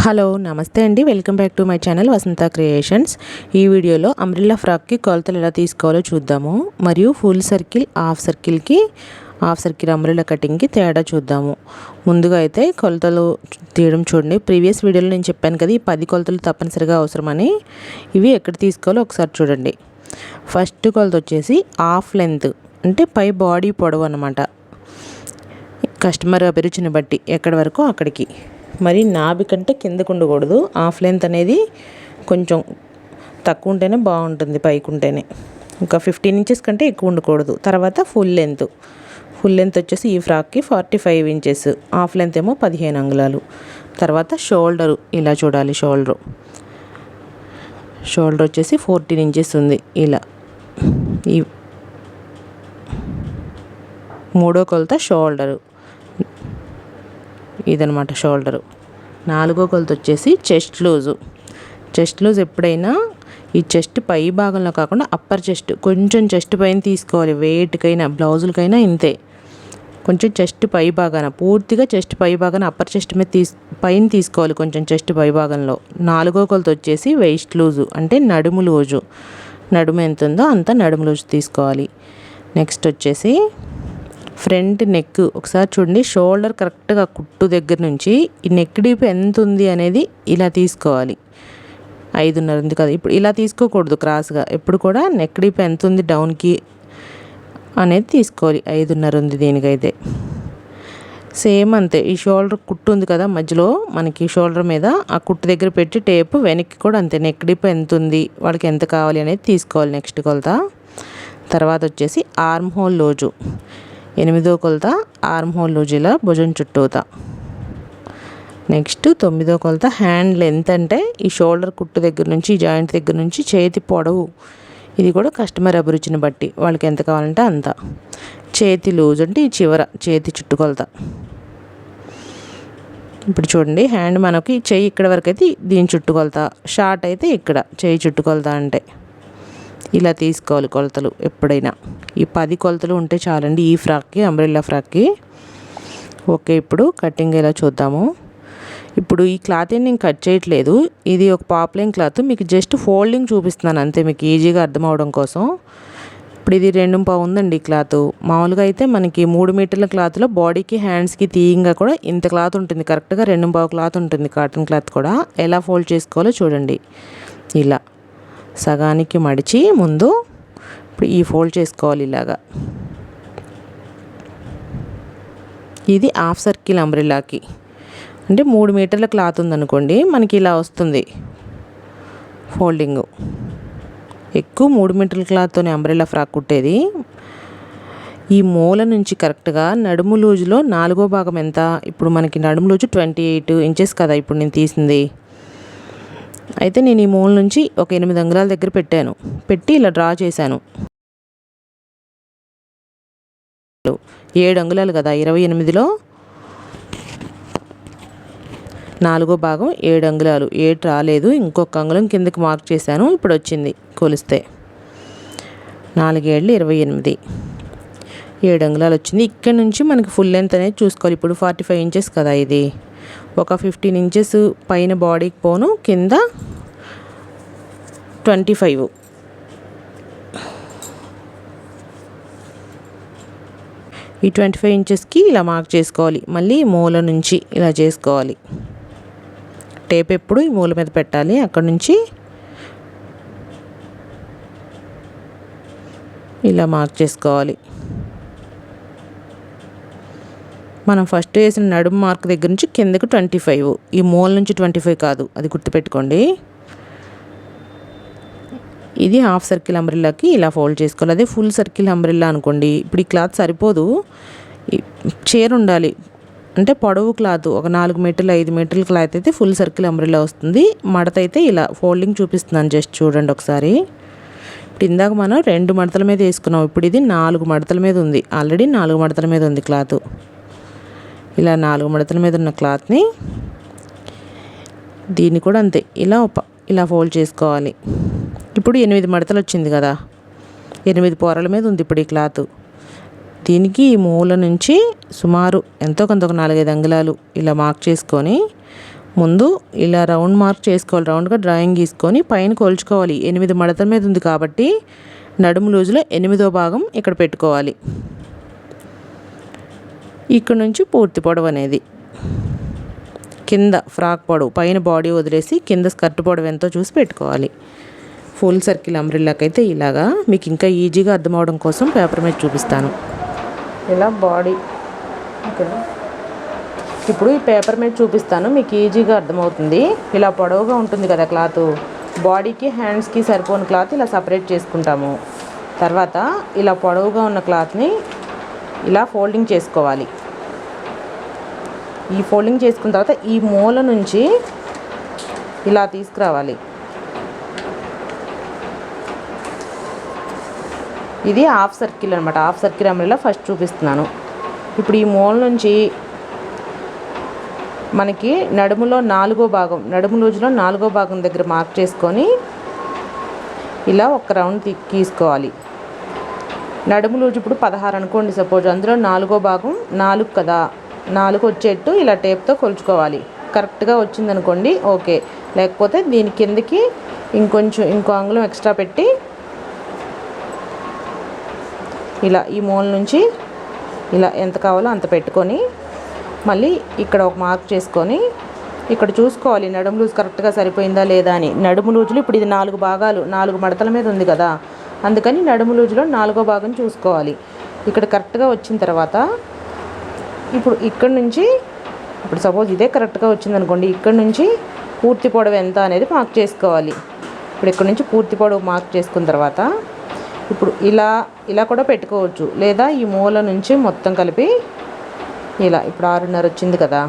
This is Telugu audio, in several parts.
హలో నమస్తే అండి. Welcome back to my channel Vasantha creations. ఈ వీడియోలో అంబ్రిల్లా ఫ్రాక్కి కొలతలు ఎలా తీసుకోవాలో చూద్దాము. మరియు ఫుల్ సర్కిల్ హాఫ్ సర్కిల్కి హాఫ్ సర్కిల్ అంబ్రిల్లా కటింగ్కి తేడా చూద్దాము. ముందుగా అయితే కొలతలు తీయడం చూడండి. ప్రీవియస్ వీడియోలో నేను చెప్పాను కదా ఈ పది కొలతలు తప్పనిసరిగా అవసరమని. ఇవి ఎక్కడ తీసుకోవాలో ఒకసారి చూడండి. ఫస్ట్ కొలత వచ్చేసి హాఫ్ లెంత్ అంటే పై బాడీ పొడవు అనమాట కస్టమర్ అభిరుచిని బట్టి ఎక్కడి వరకు అక్కడికి. మరి నాభి కంటే కిందకు ఉండకూడదు. హాఫ్ లెంత్ అనేది కొంచెం తక్కువ ఉంటేనే బాగుంటుంది పైకి ఉంటేనే. ఇంకా ఫిఫ్టీన్ ఇంచెస్ కంటే ఎక్కువ ఉండకూడదు. తర్వాత ఫుల్ లెంత్ ఫుల్ లెంత్ వచ్చేసి ఈ ఫ్రాక్కి forty five inches. Half length ఏమో పదిహేను అంగుళాలు. తర్వాత షోల్డరు ఇలా చూడాలి షోల్డరు. షోల్డర్ వచ్చేసి ఫోర్టీన్ ఇంచెస్ ఉంది ఇలా. ఈ మూడో కొలత షోల్డరు. ఇదనమాట షోల్డరు. నాలుగో కొలత వచ్చేసి చెస్ట్ లూజు. చెస్ట్ లూజ్ ఎప్పుడైనా ఈ చెస్ట్ పై భాగంలో కాకుండా అప్పర్ చెస్ట్ కొంచెం చెస్ట్ పైన తీసుకోవాలి వెయిట్కైనా బ్లౌజులకైనా ఇంతే. కొంచెం చెస్ట్ పై భాగాన పూర్తిగా చెస్ట్ పై భాగాన అప్పర్ చెస్ట్ మీద తీస్ పైన తీసుకోవాలి కొంచెం చెస్ట్ పై భాగంలో. నాలుగో కొలత వచ్చేసి వెయిస్ట్ లూజు అంటే నడుము లూజు. నడుము ఎంత ఉందో అంత నడుము లూజు తీసుకోవాలి. నెక్స్ట్ వచ్చేసి ఫ్రంట్ నెక్. ఒకసారి చూడండి షోల్డర్ కరెక్ట్గా కుట్టు దగ్గర నుంచి ఈ నెక్ డీప్ ఎంత ఉంది అనేది ఇలా తీసుకోవాలి. ఐదున్నర ఉంది కదా ఇప్పుడు ఇలా తీసుకోకూడదు క్రాస్గా. ఎప్పుడు కూడా నెక్ డీప్ ఎంత ఉంది డౌన్కి అనేది తీసుకోవాలి. ఐదున్నర ఉంది దీనికైతే. సేమ్ అంతే ఈ షోల్డర్ కుట్టు ఉంది కదా మధ్యలో మనకి షోల్డర్ మీద ఆ కుట్టు దగ్గర పెట్టి టేప్ వెనక్కి కూడా అంతే. నెక్ డీప్ ఎంత ఉంది వాళ్ళకి ఎంత కావాలి అనేది తీసుకోవాలి నెక్స్ట్ కొలత. తర్వాత వచ్చేసి ఆర్మ్ హోల్ లోజు. ఎనిమిదో కొలత ఆర్మ్ హోల్ లూజిలా భుజం చుట్టూత. నెక్స్ట్ తొమ్మిదో కొలత హ్యాండ్ లెంత్ అంటే ఈ షోల్డర్ కుట్టు దగ్గర నుంచి జాయింట్ దగ్గర నుంచి చేతి పొడవు. ఇది కూడా కస్టమర్ అభిరుచిని బట్టి వాళ్ళకి ఎంత కావాలంటే అంత. చేతి లూజ్ అంటే ఈ చివర చేతి చుట్టుకొలత ఇప్పుడు చూడండి హ్యాండ్ మనకి చెయ్యి ఇక్కడ వరకు అయితే దీని చుట్టుకొలత షార్ట్ అయితే ఇక్కడ చేయి చుట్టుకొలత అంటే. ఇలా తీసుకోవాలి కొలతలు ఎప్పుడైనా. ఈ పది కొలతలు ఉంటే చాలండి. ఈ ఫ్రాక్కి అంబ్రెల్లా ఫ్రాక్కి. ఓకే ఇప్పుడు కటింగ్ ఎలా చూద్దాము. ఇప్పుడు ఈ క్లాత్ ఏం నేను కట్ చేయట్లేదు. ఇది ఒక పాప్లైన్ క్లాత్. మీకు జస్ట్ ఫోల్డింగ్ చూపిస్తున్నాను అంతే. మీకు ఈజీగా అర్థం అవడం కోసం. ఇప్పుడు ఇది రెండు పావు ఉందండి ఈ క్లాత్. మామూలుగా అయితే మనకి మూడు మీటర్ల క్లాత్లో బాడీకి హ్యాండ్స్కి తీయంగా కూడా ఇంత క్లాత్ ఉంటుంది. కరెక్ట్గా రెండు పావు క్లాత్ ఉంటుంది కాటన్ క్లాత్ కూడా. ఎలా ఫోల్డ్ చేసుకోవాలో చూడండి. ఇలా. సగానికి మడిచి ముందు ఇప్పుడు ఈ ఫోల్డ్ చేసుకోవాలి ఇలాగా. ఇది హాఫ్ సర్కిల్ అంబ్రిల్లాకి. అంటే మూడు మీటర్ల క్లాత్ ఉందనుకోండి మనకి ఇలా వస్తుంది ఫోల్డింగ్. ఎక్కువ మూడు మీటర్ల క్లాత్తోనే అంబ్రెల్లా ఫ్రాక్ కుట్టేది. ఈ మూల నుంచి కరెక్ట్గా నడుము లూజులో నాలుగో భాగం ఎంత? ఇప్పుడు మనకి నడుము లూజు ట్వంటీ ఎయిట్ ఇంచెస్ కదా ఇప్పుడు నేను తీసింది. అయితే నేను ఈ మూల నుంచి ఒక ఎనిమిది అంగుళాల దగ్గర పెట్టాను. పెట్టి ఇలా డ్రా చేశాను. ఏడు అంగుళాలు కదా ఇరవై ఎనిమిదిలో నాలుగో భాగం ఏడు అంగుళాలు ఏడు రాలేదు ఇంకొక అంగుళం కిందకి మార్క్ చేశాను ఇప్పుడు వచ్చింది కొలిస్తే. నాలుగేళ్ళు ఇరవై ఎనిమిది. ఏడు అంగుళాలు వచ్చింది. ఇక్కడ నుంచి మనకి ఫుల్ లెంత్ అనేది చూసుకోవాలి. ఇప్పుడు ఫార్టీ ఫైవ్ ఇంచెస్ కదా ఇది. ఒక ఫిఫ్టీన్ ఇంచెస్ పైన బాడీకి పోను కింద ట్వంటీ ఫైవ్. ఈ ట్వంటీ ఫైవ్ ఇంచెస్కి ఇలా మార్క్ చేసుకోవాలి. మళ్ళీ మూల నుంచి ఇలా చేసుకోవాలి. టేప్ ఎప్పుడు ఈ మూల మీద పెట్టాలి? అక్కడ నుంచి ఇలా మార్క్ చేసుకోవాలి. మనం ఫస్ట్ వేసిన నడుము మార్క్ దగ్గర నుంచి కిందకు ట్వంటీ ఫైవ్ ఈ మూల నుంచి ట్వంటీ ఫైవ్ కాదు. అది గుర్తుపెట్టుకోండి. ఇది హాఫ్ సర్కిల్ అంబ్రిల్లాకి ఇలా ఫోల్డ్ చేసుకోవాలి. అదే ఫుల్ సర్కిల్ అంబ్రిల్లా అనుకోండి. ఇప్పుడు ఈ క్లాత్ సరిపోదు. చీర ఉండాలి. అంటే పొడవు క్లాత్ ఒక నాలుగు మీటర్లు ఐదు మీటర్ల క్లాత్ అయితే ఫుల్ సర్కిల్ అంబ్రిల్లా వస్తుంది. మడత అయితే ఇలా ఫోల్డింగ్ చూపిస్తున్నాను జస్ట్ చూడండి ఒకసారి. ఇప్పుడు ఇందాక మనం రెండు మడతల మీద వేసుకున్నాం. ఇప్పుడు ఇది నాలుగు మడతల మీద ఉంది. ఆల్రెడీ నాలుగు మడతల మీద ఉంది క్లాత్ ఇలా నాలుగు మడతల మీద ఉన్న క్లాత్ని దీన్ని కూడా అంతే ఇలా ఇలా ఫోల్డ్ చేసుకోవాలి. ఇప్పుడు ఎనిమిది మడతలు వచ్చింది కదా ఎనిమిది పొరల మీద ఉంది ఇప్పుడు ఈ క్లాత్. దీనికి ఈ మూల నుంచి సుమారు ఎంతో కొంత ఒక నాలుగైదు అంగుళాలు ఇలా మార్క్ చేసుకొని ముందు ఇలా రౌండ్ మార్క్ చేసుకోవాలి రౌండ్గా డ్రాయింగ్ గీసుకొని పైన కొలుచుకోవాలి. ఎనిమిది మడతల మీద ఉంది కాబట్టి నడుము లూజులో ఎనిమిదో భాగం ఇక్కడ పెట్టుకోవాలి. ఇక్కడ నుంచి పూర్తి పొడవు అనేది. కింద ఫ్రాక్ పొడవు పైన బాడీ వదిలేసి కింద స్కర్ట్ పొడవు ఎంతో చూసి పెట్టుకోవాలి. ఫుల్ సర్కిల్ అంబ్రిల్లాకి అయితే ఇలాగా మీకు ఇంకా ఈజీగా అర్థం అవడం కోసం పేపర్ మీద చూపిస్తాను. ఇలా బాడీ ఇక్కడ ఇప్పుడు ఈ పేపర్ మీద చూపిస్తాను మీకు ఈజీగా అర్థమవుతుంది ఇలా పొడవుగా ఉంటుంది కదా క్లాత్. బాడీకి హ్యాండ్స్కి సరిపోని క్లాత్ ఇలా సపరేట్ చేసుకుంటాము. తర్వాత ఇలా పొడవుగా ఉన్న క్లాత్ని ఇలా ఫోల్డింగ్ చేసుకోవాలి. ఈ ఫోల్డింగ్ చేసుకున్న తర్వాత ఈ మూల నుంచి ఇలా తీసుకురావాలి. ఇది హాఫ్ సర్కిల్ అనమాట హాఫ్ సర్కిల్ అమరిలా ఫస్ట్ చూపిస్తున్నాను. ఇప్పుడు ఈ మూల నుంచి మనకి నడుములో నాలుగో భాగం నడుము రోజులో నాలుగో భాగం దగ్గర మార్క్ చేసుకొని ఇలా ఒక రౌండ్ తీసుకోవాలి. నడుము లూజు ఇప్పుడు పదహారు అనుకోండి సపోజ్. అందులో నాలుగో భాగం నాలుగు కదా. నాలుగు వచ్చేట్టు ఇలా టేప్తో కొలుచుకోవాలి. కరెక్ట్గా వచ్చిందనుకోండి ఓకే. లేకపోతే దీని కిందకి ఇంకొంచెం ఇంకో అంగుళం ఎక్స్ట్రా పెట్టి ఇలా ఈ మూల నుంచి ఇలా ఎంత కావాలో అంత పెట్టుకొని మళ్ళీ ఇక్కడ ఒక మార్క్ చేసుకొని ఇక్కడ చూసుకోవాలి నడుము లూజ్ కరెక్ట్గా సరిపోయిందా లేదా అని. నడుము లూజులు ఇప్పుడు ఇది నాలుగు భాగాలు నాలుగు మడతల మీద ఉంది కదా. అందుకని నడుము లూజులో నాలుగో భాగం చూసుకోవాలి. ఇక్కడ కరెక్ట్గా వచ్చిన తర్వాత ఇప్పుడు ఇక్కడ నుంచి ఇప్పుడు సపోజ్ ఇదే కరెక్ట్గా వచ్చిందనుకోండి ఇక్కడ నుంచి పూర్తి పొడవు ఎంత అనేది మార్క్ చేసుకోవాలి. ఇప్పుడు ఇక్కడ నుంచి పూర్తి పొడవు మార్క్ చేసుకున్న తర్వాత ఇప్పుడు ఇలా ఇలా కూడా పెట్టుకోవచ్చు. లేదా ఈ మూల నుంచి మొత్తం కలిపి ఇలా ఇప్పుడు ఆరున్నర వచ్చింది కదా.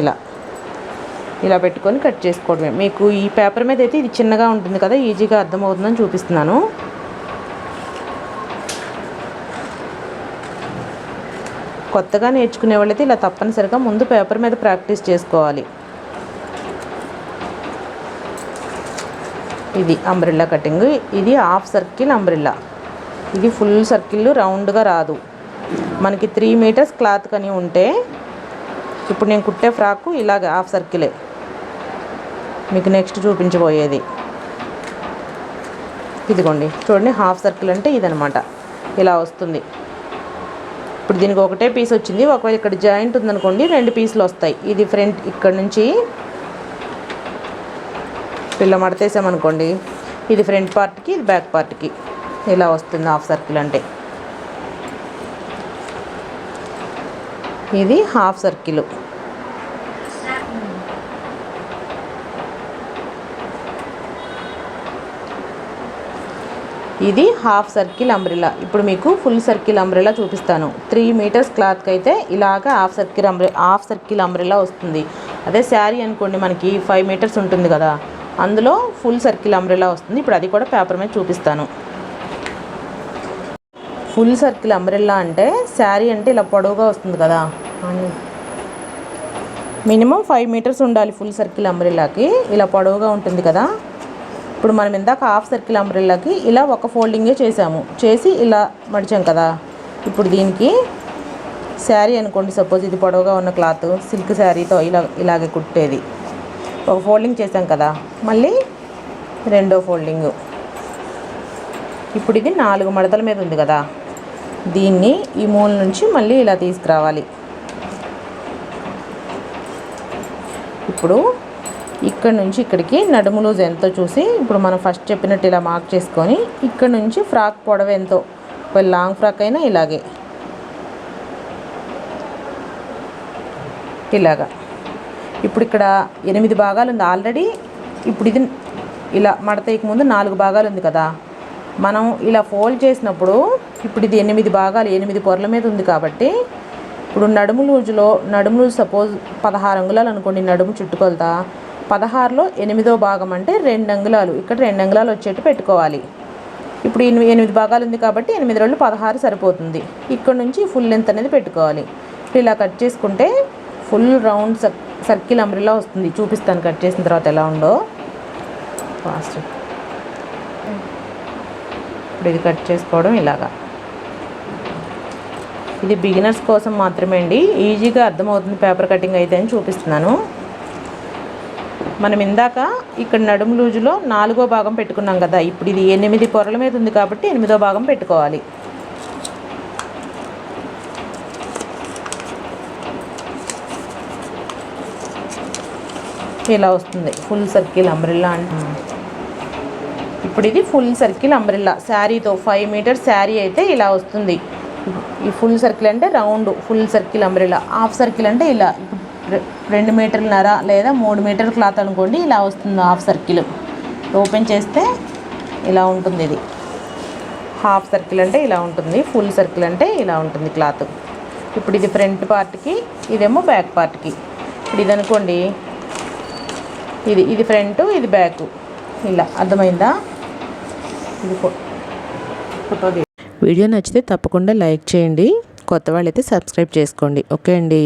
ఇలా ఇలా పెట్టుకొని కట్ చేసుకోవడమే. మీకు ఈ పేపర్ మీద అయితే ఇది చిన్నగా ఉంటుంది కదా ఈజీగా అర్థమవుతుందని చూపిస్తున్నాను. కొత్తగా నేర్చుకునే వాళ్ళైతే ఇలా తప్పనిసరిగా ముందు పేపర్ మీద ప్రాక్టీస్ చేసుకోవాలి. ఇది అంబ్రిల్లా కటింగ్. ఇది హాఫ్ సర్కిల్ అంబ్రిల్లా. ఇది ఫుల్ సర్కిల్ రౌండ్గా రాదు. మనకి త్రీ మీటర్స్ క్లాత్ కని ఉంటే ఇప్పుడు నేను కుట్టే ఫ్రాకు ఇలాగ హాఫ్ సర్కిలే. మీకు నెక్స్ట్ చూపించబోయేది. ఇదిగోండి. చూడండి హాఫ్ సర్కిల్ అంటే ఇదనమాట. ఇలా వస్తుంది. ఇప్పుడు దీనికి ఒకటే పీస్ వచ్చింది. ఒకవేళ ఇక్కడ జాయింట్ ఉందనుకోండి రెండు పీసులు వస్తాయి. ఇది ఫ్రంట్ ఇక్కడ నుంచి పిల్ల మడతేసామనుకోండి ఇది ఫ్రంట్ పార్ట్కి ఇది బ్యాక్ పార్ట్కి ఇలా వస్తుంది హాఫ్ సర్కిల్ అంటే. ఇది హాఫ్ సర్కిల్ ఇది హాఫ్ సర్కిల్ అంబ్రిలా ఇప్పుడు మీకు ఫుల్ సర్కిల్ అంబ్రిలా చూపిస్తాను. త్రీ మీటర్స్ క్లాత్కి అయితే ఇలాగ హాఫ్ సర్కిల్ అంబ్రె హాఫ్ సర్కిల్ అంబ్రిలా వస్తుంది. అదే శారీ అనుకోండి మనకి ఫైవ్ మీటర్స్ ఉంటుంది కదా అందులో ఫుల్ సర్కిల్ అంబ్రిలా వస్తుంది. ఇప్పుడు అది కూడా పేపర్ మీద చూపిస్తాను. ఫుల్ సర్కిల్ అంబ్రెల్లా అంటే శారీ అంటే ఇలా పొడవుగా వస్తుంది కదా. మినిమం ఫైవ్ మీటర్స్ ఉండాలి ఫుల్ సర్కిల్ అంబ్రిల్లాకి. ఇలా పొడవుగా ఉంటుంది కదా. ఇప్పుడు మనం ఇందాక హాఫ్ సర్కిల్ అంబ్రెల్లాకి ఇలా ఒక ఫోల్డింగే చేసాము చేసి ఇలా మడిచాం కదా. ఇప్పుడు దీనికి శారీ అనుకోండి సపోజ్ ఇది పొడవుగా ఉన్న క్లాత్ సిల్క్ శారీతో ఇలా ఇలాగే కుట్టేది. ఒక ఫోల్డింగ్ చేసాం కదా. మళ్ళీ రెండో ఫోల్డింగ్ ఇప్పుడు ఇది నాలుగు మడతల మీద ఉంది కదా. దీన్ని ఈ మూల నుంచి మళ్ళీ ఇలా తీసుకురావాలి. ఇప్పుడు ఇక్కడ నుంచి ఇక్కడికి నడుము లూజ్ ఎంతో చూసి ఇప్పుడు మనం ఫస్ట్ చెప్పినట్టు ఇలా మార్క్ చేసుకొని ఇక్కడ నుంచి ఫ్రాక్ పొడవ ఎంతో. ఒకవేళ లాంగ్ ఫ్రాక్ అయినా ఇలాగే. ఇలాగా. ఇప్పుడు ఇక్కడ ఎనిమిది భాగాలు ఉంది ఆల్రెడీ ఇప్పుడు ఇది ఇలా మడతయ్యక ముందు నాలుగు భాగాలు ఉంది కదా. మనం ఇలా ఫోల్డ్ చేసినప్పుడు ఇప్పుడు ఇది ఎనిమిది భాగాలు ఎనిమిది పొరల మీద ఉంది కాబట్టి ఇప్పుడు నడుము లూజులో నడుము లూజు సపోజ్ పదహారు అంగుళాలు అనుకోండి నడుము చుట్టుకొలత పదహారులో ఎనిమిదో భాగం అంటే రెండు అంగుళాలు. ఇక్కడ రెండు అంగుళాలు వచ్చేట్టు పెట్టుకోవాలి. ఇప్పుడు ఎనిమిది ఎనిమిది భాగాలు ఉంది కాబట్టి ఎనిమిది రోజులు పదహారు సరిపోతుంది. ఇక్కడ నుంచి ఫుల్ లెంత్ అనేది పెట్టుకోవాలి. ఇప్పుడు ఇలా కట్ చేసుకుంటే ఫుల్ రౌండ్ సర్ సర్కిల్ అంబ్రిలా వస్తుంది. చూపిస్తాను కట్ చేసిన తర్వాత ఎలా ఉందో. ఫాస్ట్ ఇప్పుడు ఇది కట్ చేసుకోవడం ఇలాగా. ఇది బిగినర్స్ కోసం మాత్రమే అండి. ఈజీగా అర్థమవుతుంది పేపర్ కటింగ్ అయితే అని చూపిస్తున్నాను. మనం ఇందాక ఇక్కడ నడుము లూజులో నాలుగో భాగం పెట్టుకున్నాం కదా ఇప్పుడు ఇది ఎనిమిది పొరల మీద ఉంది కాబట్టి ఎనిమిదో భాగం పెట్టుకోవాలి. ఇలా వస్తుంది. ఫుల్ సర్కిల్ అంబ్రిల్లా అంటే. ఇప్పుడు ఇది ఫుల్ సర్కిల్ అంబ్రిల్లా శారీతో ఫైవ్ మీటర్స్ శారీ అయితే ఇలా వస్తుంది. ఈ ఫుల్ సర్కిల్ అంటే round full circle umbrella half circle అంటే ఇలా. ఇప్పుడు రెండు మీటర్లన్నర లేదా మూడు మీటర్ల క్లాత్ అనుకోండి ఇలా వస్తుంది హాఫ్ సర్కిల్. ఓపెన్ చేస్తే ఇలా ఉంటుంది ఇది. హాఫ్ సర్కిల్ అంటే ఇలా ఉంటుంది ఫుల్ సర్కిల్ అంటే ఇలా ఉంటుంది క్లాత్. ఇప్పుడు ఇది ఫ్రంట్ పార్ట్కి ఇదేమో బ్యాక్ పార్ట్కి. ఇప్పుడు ఇది అనుకోండి ఇది ఇది ఫ్రంట్ ఇది బ్యాక్. ఇలా అర్థమైందా? ఇది ఫోటో వీడియో నచ్చితే తప్పకుండా లైక్ చేయండి కొత్త వాళ్ళైతే సబ్స్క్రైబ్ చేసుకోండి. ఓకే అండి.